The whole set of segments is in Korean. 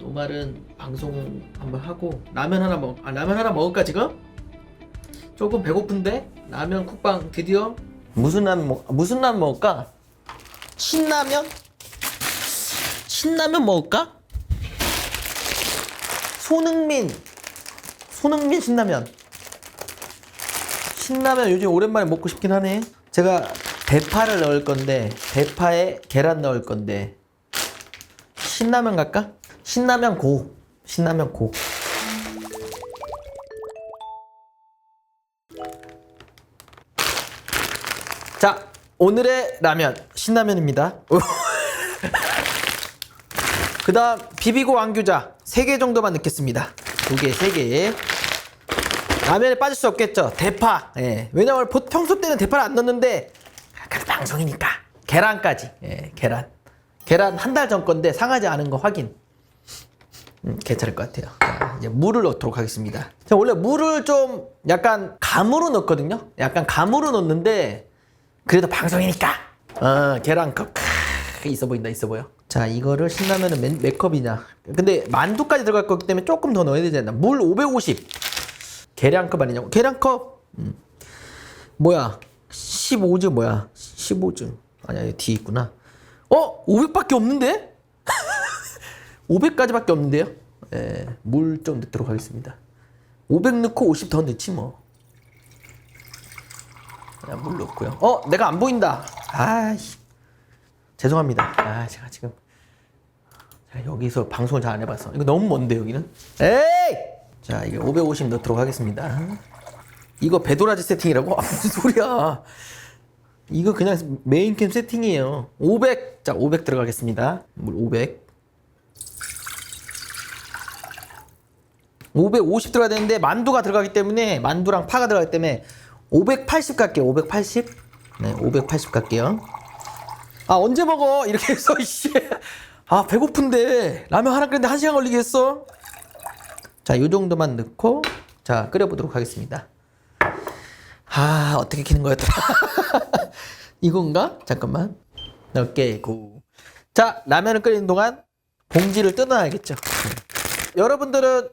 노말은 방송 한번 하고 라면 하나 먹. 아 라면 하나 먹을까 지금? 조금 배고픈데 라면 쿡방 드디어 무슨 라면 먹 무슨 라면 먹을까? 신라면? 신라면 먹을까? 손흥민 손흥민 신라면 신라면 요즘 오랜만에 먹고 싶긴 하네 제가 대파를 넣을 건데 대파에 계란 넣을 건데 신라면 갈까? 신라면 고 신라면 고 자, 오늘의 라면 신라면입니다. 그다음 비비고 왕규자 3개 정도만 넣겠습니다. 2개, 3개. 라면에 빠질 수 없겠죠. 대파. 예. 왜냐면 보- 평소 때는 대파를 안 넣는데 그 방송이니까 계란까지. 예, 계란. 계란 한 달 전 건데 상하지 않은 거 확인. 음, 괜찮을 것 같아요. 자, 이제 물을 넣도록 하겠습니다. 자, 원래 물을 좀 약간 감으로 넣거든요. 약간 감으로 넣는데 그래도 방송이니까. 어, 계란컵. 크, 있어 보인다, 있어 보여. 자, 이거를 신라면은 몇, 몇 컵이냐. 근데 만두까지 들어갈 거기 때문에 조금 더 넣어야 되잖아. 물 550. 계량컵 아니냐고. 계량컵. 음. 뭐야. 15즈 뭐야. 15즈. 아니야, 뒤에 있구나. 어? 500밖에 없는데? 500까지밖에 없는데요? 예, 물 좀 넣도록 하겠습니다. 500 넣고 50 더 넣지 뭐. 그냥 물 넣고요. 어, 내가 안 보인다. 아이씨. 죄송합니다. 아, 제가 지금 제가 여기서 방송을 잘 안 해봐서 이거 너무 먼데 여기는. 에이! 자, 이게 550 넣도록 하겠습니다. 이거 배도라지 세팅이라고? 아, 무슨 소리야? 이거 그냥 메인캠 세팅이에요. 500. 자, 500 들어가겠습니다. 물 500. 550 들어가야 되는데 만두가 들어가기 때문에 만두랑 파가 들어가기 때문에 580 갈게요. 580. 네, 580 갈게요. 아 언제 먹어? 이렇게 해서 이씨. 아 배고픈데 라면 하나 끓는데 한 시간 걸리겠어? 자, 요 정도만 넣고 자 끓여 보도록 하겠습니다. 아 어떻게 키는 거였더라? 이건가? 잠깐만. 넣게 고. 자 라면을 끓이는 동안 봉지를 뜯어놔야겠죠. 네. 여러분들은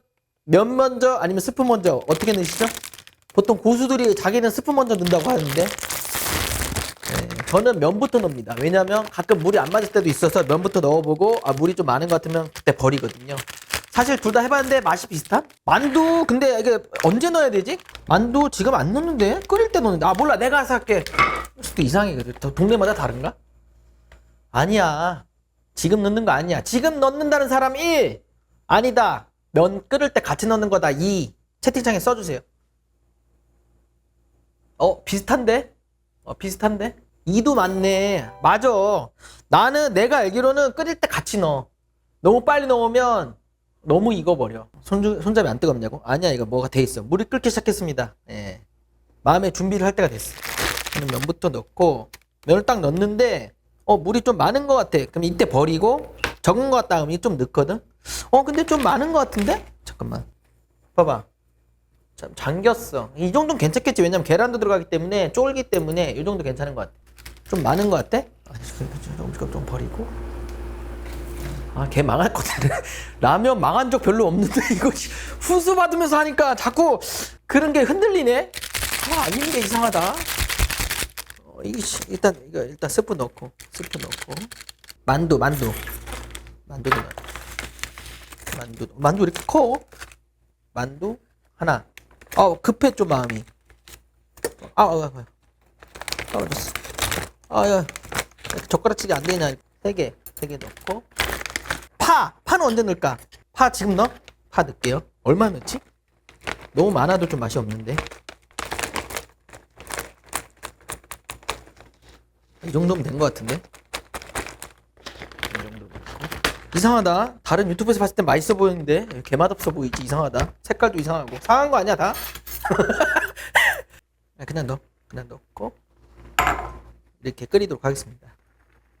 면 먼저 아니면 스프 먼저 어떻게 넣으시죠? 보통 고수들이 자기는 스프 먼저 넣는다고 하는데 네, 저는 면부터 넣습니다. 왜냐면 가끔 물이 안 맞을 때도 있어서 면부터 넣어보고 아 물이 좀 많은 것 같으면 그때 버리거든요. 사실 둘 다 해봤는데 맛이 비슷한? 만두 근데 이게 언제 넣어야 되지? 만두 지금 안 넣는데 끓일 때 넣는데 아 몰라 내가 살게 또 이상해 그래. 또 동네마다 다른가? 아니야 지금 넣는 거 아니야 지금 넣는다는 사람 1 아니다 면 끓을 때 같이 넣는 거다. 2 채팅창에 써주세요. 어 비슷한데? 어 비슷한데? 2도 맞네. 맞아. 나는 내가 알기로는 끓일 때 같이 넣어. 너무 빨리 넣으면 너무 익어버려. 손, 손잡이 안 뜨겁냐고? 아니야 이거 뭐가 돼 있어. 물이 끓기 시작했습니다. 예. 마음의 준비를 할 때가 됐어. 저는 면부터 넣고 면을 딱 넣는데 어 물이 좀 많은 것 같아. 그럼 이때 버리고 적은 것 같다. 하면 좀 넣거든 어 근데 좀 많은 것 같은데? 잠깐만 봐봐 참 잠겼어 이 정도는 괜찮겠지 왜냐면 계란도 들어가기 때문에 쫄기 때문에 이 정도 괜찮은 것 같아 좀 많은 것 같아? 아니 좀, 좀, 좀 버리고 아, 걔 망할 것 같아. 라면 망한 적 별로 없는데 이거 씨, 후수 받으면서 하니까 자꾸 그런 게 흔들리네. 아, 아닌데 이상하다. 어, 이게 씨, 일단 이거 일단 스프 넣고 스프 넣고 만두 만두 만두도 넣어. 만두 만두 이렇게 커? 만두 하나. 아 급해 좀 마음이. 아, 아, 아, 떨어졌어. 아, 야, 젓가락치기 안 되냐? 세 개, 세 개 넣고. 파! 파는 언제 넣을까? 파 지금 넣어? 파 넣을게요. 얼마 넣지? 너무 많아도 좀 맛이 없는데. 이 정도면 된 것 같은데? 이 정도 넣고. 이상하다. 다른 유튜브에서 봤을 땐 맛있어 보이는데 개 맛없어 보이지. 이상하다. 색깔도 이상하고. 상한 거 아니야 다? 아, 그냥 넣어. 그냥 넣고 이렇게 끓이도록 하겠습니다.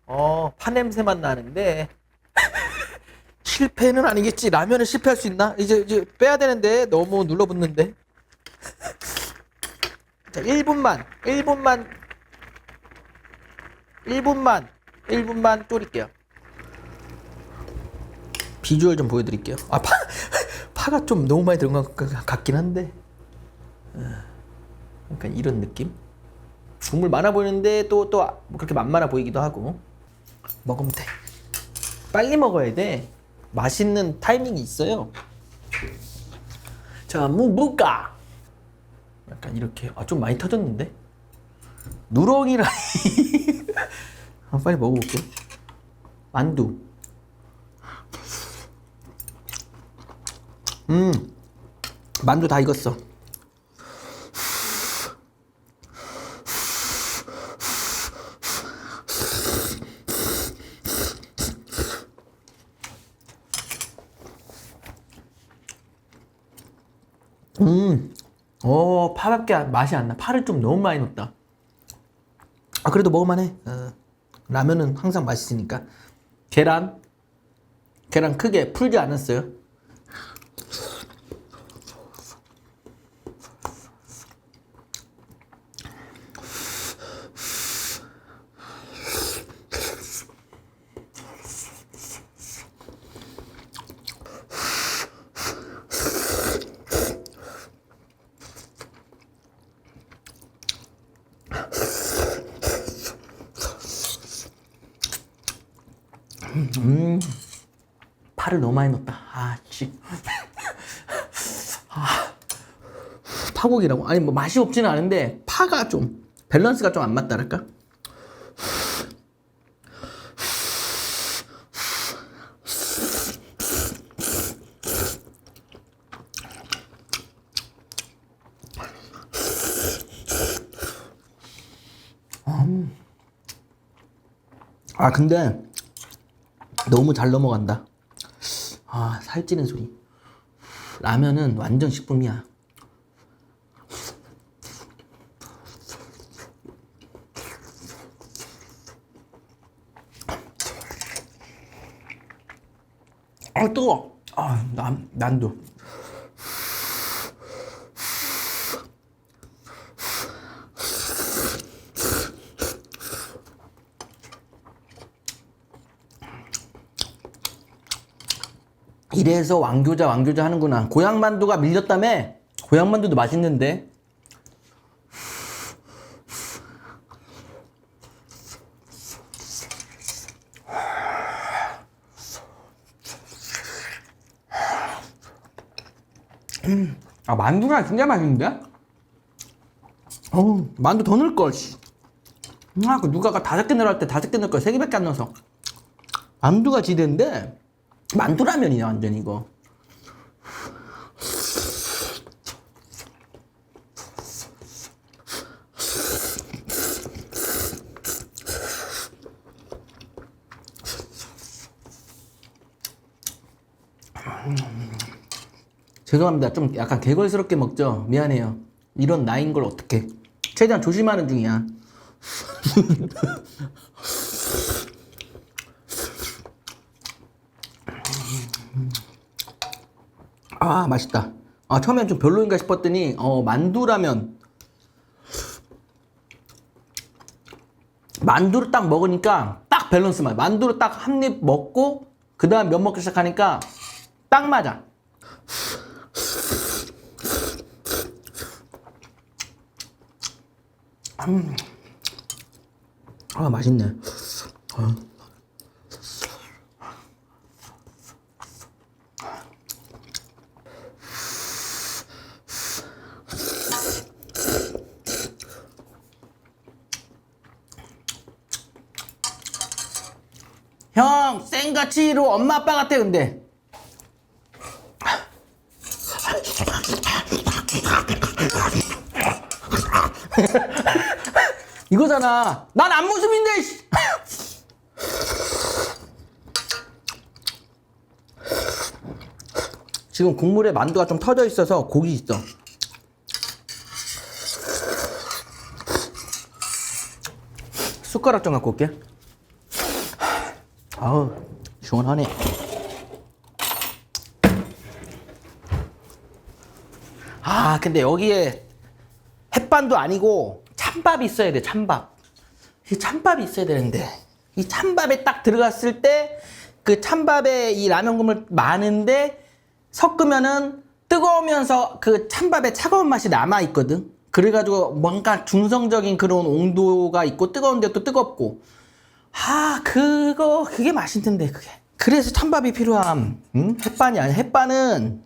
어, 파 냄새만 나는데 실패는 아니겠지. 라면을 실패할 수 있나? 이제 이제 빼야 되는데 너무 눌러붙는데. 자, 1분만. 1분만 1분만 1분만 졸일게요. 비주얼 좀 보여드릴게요. 아 파, 파가 좀 너무 많이 들어간 것 같- 같긴 한데. 어, 약간 이런 느낌? 국물 많아 보이는데 또 또 그렇게 만만해 보이기도 하고. 먹으면 돼. 빨리 먹어야 돼. 맛있는 타이밍이 있어요. 자, 무무가. 약간 이렇게 아 좀 많이 터졌는데. 누렁이라. 아, 빨리 먹어볼게. 만두. 음, 만두 다 익었어. 음, 어, 파밖에 맛이 안 나. 파를 좀 너무 많이 넣었다. 아, 그래도 먹을만해. 어, 라면은 항상 맛있으니까. 계란, 계란 크게 풀지 않았어요. 파를 너무 많이 넣었다. 아, 씨. 아, 파고기라고? 아니, 뭐 맛이 없지는 않은데, 파가 좀, 밸런스가 좀 안 맞다랄까? 음. 아, 근데, 너무 잘 넘어간다. 아, 살찌는 소리. 라면은 완전 식품이야. 아, 뜨거. 아, 난 난도. 이래서 왕교자 왕교자 하는구나. 고향 만두가 밀렸다며? 고향 만두도 맛있는데. 음, 아 만두가 진짜 맛있는데? 어우 만두 더 넣을 걸. 씨. 아, 그 누가가 다섯 개 넣을 때 다섯 개 넣을 걸 세 개밖에 안 넣어서. 만두가 지대인데 만두라면이야 완전 이거. 죄송합니다. 좀 약간 개걸스럽게 먹죠. 미안해요. 이런 나인 걸 어떻게? 최대한 조심하는 중이야. 아 맛있다. 아 처음엔 좀 별로인가 싶었더니 어 만두라면 만두를 딱 먹으니까 딱 밸런스 맞아. 만두를 딱 한 입 먹고 그 다음 면 먹기 시작하니까 딱 맞아. 음. 아 맛있네. 아. 형, 생가치로 엄마 아빠 같아, 근데. 이거잖아. 난 앞모습인데, 씨. 지금 국물에 만두가 좀 터져 있어서 고기 있어. 숟가락 좀 갖고 올게. 아우 시원하네 아 근데 여기에 햇반도 아니고 찬밥이 있어야 돼 찬밥 이 찬밥이 있어야 되는데 이 찬밥에 딱 들어갔을 때 그 찬밥에 이 라면 국물 많은데 섞으면은 뜨거우면서 그 찬밥에 차가운 맛이 남아 있거든. 그래가지고 뭔가 중성적인 그런 온도가 있고 뜨거운데 또 뜨겁고. 아 그거 그게 맛있는데 그게. 그래서 찬밥이 필요함. 응? 햇반이 아니야. 햇반은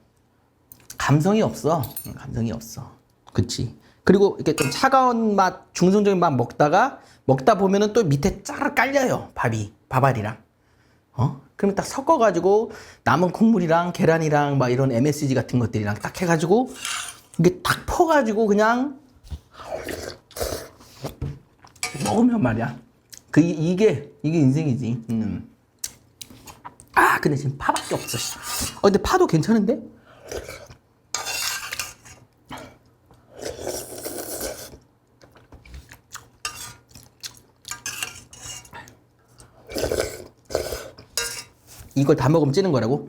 감성이 없어. 응, 감성이 없어. 그치. 그리고 이렇게 좀 차가운 맛, 중성적인 맛 먹다가 먹다 보면은 또 밑에 짜르 깔려요. 밥이. 밥알이랑. 어? 그러면 딱 섞어가지고 남은 콩물이랑 계란이랑 막 이런 MSG 같은 것들이랑 딱 해가지고 이게 딱 퍼가지고 그냥 먹으면 말이야. 그 이- 이게 이게 인생이지. 음. 아 근데 지금 파밖에 없어. 씨. 어 근데 파도 괜찮은데? 이걸 다 먹으면 찌는 거라고?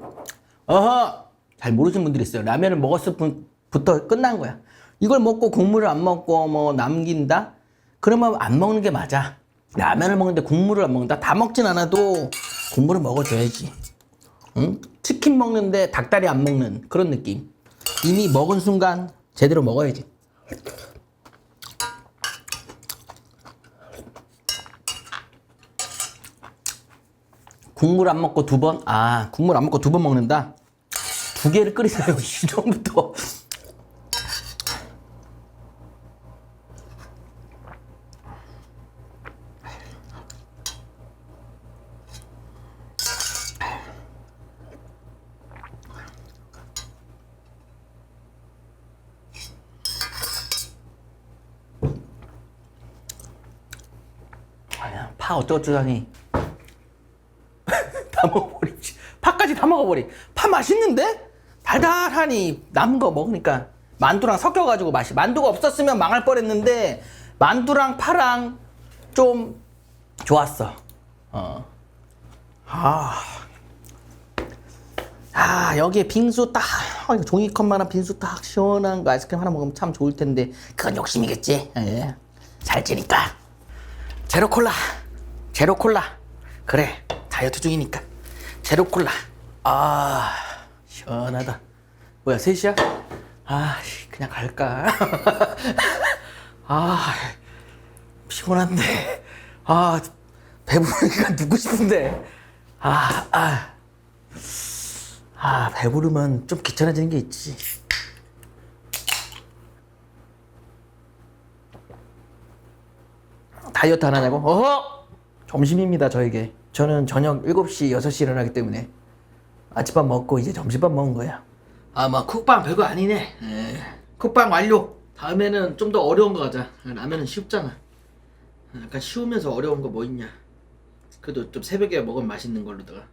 어허! 잘 모르시는 분들이 있어요. 라면을 먹었을 분부터 끝난 거야. 이걸 먹고 국물을 안 먹고 뭐 남긴다? 그러면 안 먹는 게 맞아. 라면을 먹는데 국물을 안 먹는다? 다 먹진 않아도 국물을 먹어줘야지. 응? 치킨 먹는데 닭다리 안 먹는 그런 느낌. 이미 먹은 순간 제대로 먹어야지. 국물 안 먹고 두 번? 아, 국물 안 먹고 두 번 먹는다? 두 개를 끓이세요, 이 처음부터. 어쩌고저쩌니. 다 먹어버리지. 파까지 다 먹어버리. 파 맛있는데? 달달하니 남은 거 먹으니까 만두랑 섞여가지고 맛이. 만두가 없었으면 망할 뻔했는데 만두랑 파랑 좀 좋았어. 어. 아. 아 여기에 빙수 딱 아, 종이컵만한 빙수 딱 시원한 거 아이스크림 하나 먹으면 참 좋을 텐데 그건 욕심이겠지. 예. 살찌니까. 제로 콜라. 제로 콜라. 그래. 다이어트 중이니까. 제로 콜라. 아, 시원하다. 뭐야, 셋이야? 아, 씨, 그냥 갈까? 아, 피곤한데. 아, 배부르니까 눕고 싶은데. 아, 아. 아, 배부르면 좀 귀찮아지는 게 있지. 다이어트 하나냐고? 어허! 점심입니다, 저에게. 저는 저녁 7시, 6시 일어나기 때문에 아침밥 먹고 이제 점심밥 먹은 거야. 아, 뭐 쿡방 별거 아니네. 에, 쿡방 완료. 다음에는 좀 더 어려운 거 하자. 라면은 쉽잖아. 약간 쉬우면서 어려운 거 뭐 있냐. 그래도 좀 새벽에 먹으면 맛있는 걸로다가.